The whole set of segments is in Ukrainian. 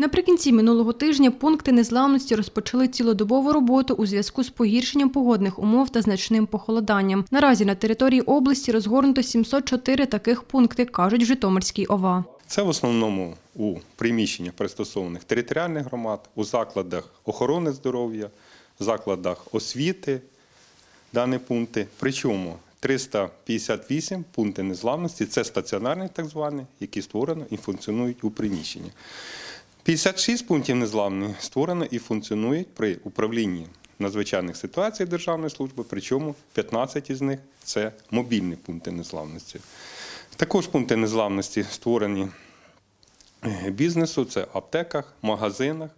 Наприкінці минулого тижня пункти незламності розпочали цілодобову роботу у зв'язку з погіршенням погодних умов та значним похолоданням. Наразі на території області розгорнуто 704 таких пункти, кажуть в Житомирській ОВА. Це в основному у приміщеннях пристосованих територіальних громад, у закладах охорони здоров'я, закладах освіти дані пункти. Причому 358 пункти незламності це стаціонарні так звані, які створено і функціонують у приміщенні. 56 пунктів незламні створено і функціонують при управлінні надзвичайних ситуацій Державної служби, причому 15 із них це мобільні пункти незламності. Також пункти незламності створені е, бізнесу, це аптеках, магазинах,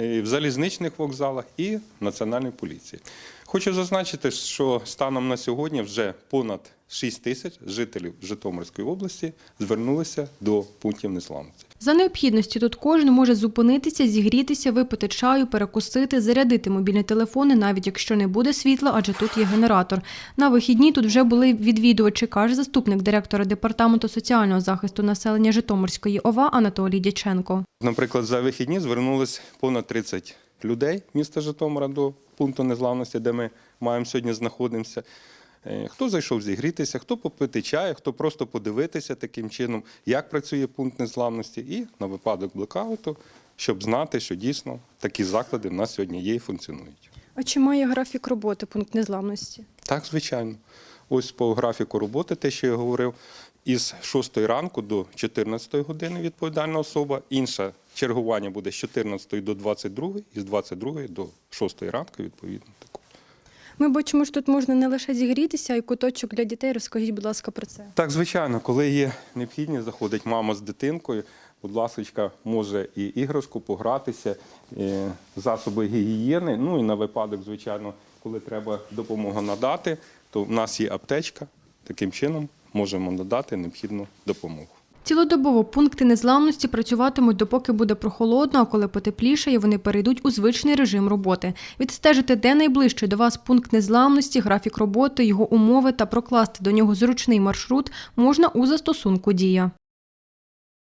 е, в залізничних вокзалах і Національній поліції. Хочу зазначити, що станом на сьогодні вже понад 6 тисяч жителів Житомирської області звернулися до пунктів незламності. За необхідності тут кожен може зупинитися, зігрітися, випити чаю, перекусити, зарядити мобільні телефони, навіть якщо не буде світла, адже тут є генератор. На вихідні тут вже були відвідувачі, каже заступник директора департаменту соціального захисту населення Житомирської ОВА Анатолій Дяченко. Наприклад, за вихідні звернулись понад 30 людей міста Житомира до пункту незламності, де ми маємо сьогодні знаходимося. Е, Хто зайшов зігрітися, хто попити чаю, хто просто подивитися таким чином, як працює пункт незламності, і на випадок блекауту, щоб знати, що дійсно такі заклади в нас сьогодні є і функціонують. А чи має графік роботи пункт незламності? Так, звичайно. Ось по графіку роботи, те, що я говорив, із 6 ранку до 14 години відповідальна особа. Інше чергування буде з 14 до 22, і з 22 до 6 ранку, відповідно. Ми бачимо, що тут можна не лише зігрітися, а й куточок для дітей. Розкажіть, будь ласка, про це. Так, звичайно, коли є необхідність, заходить мама з дитинкою, будь ласка, може і іграшку погратися, е, засоби гігієни. Ну і на випадок, звичайно, коли треба допомогу надати, то в нас є аптечка. Таким чином можемо надати необхідну допомогу. Цілодобово пункти незламності працюватимуть, допоки буде прохолодно, а коли потеплішає, вони перейдуть у звичний режим роботи. Відстежити, де найближчий до вас пункт незламності, графік роботи, його умови та прокласти до нього зручний маршрут можна у застосунку Дія.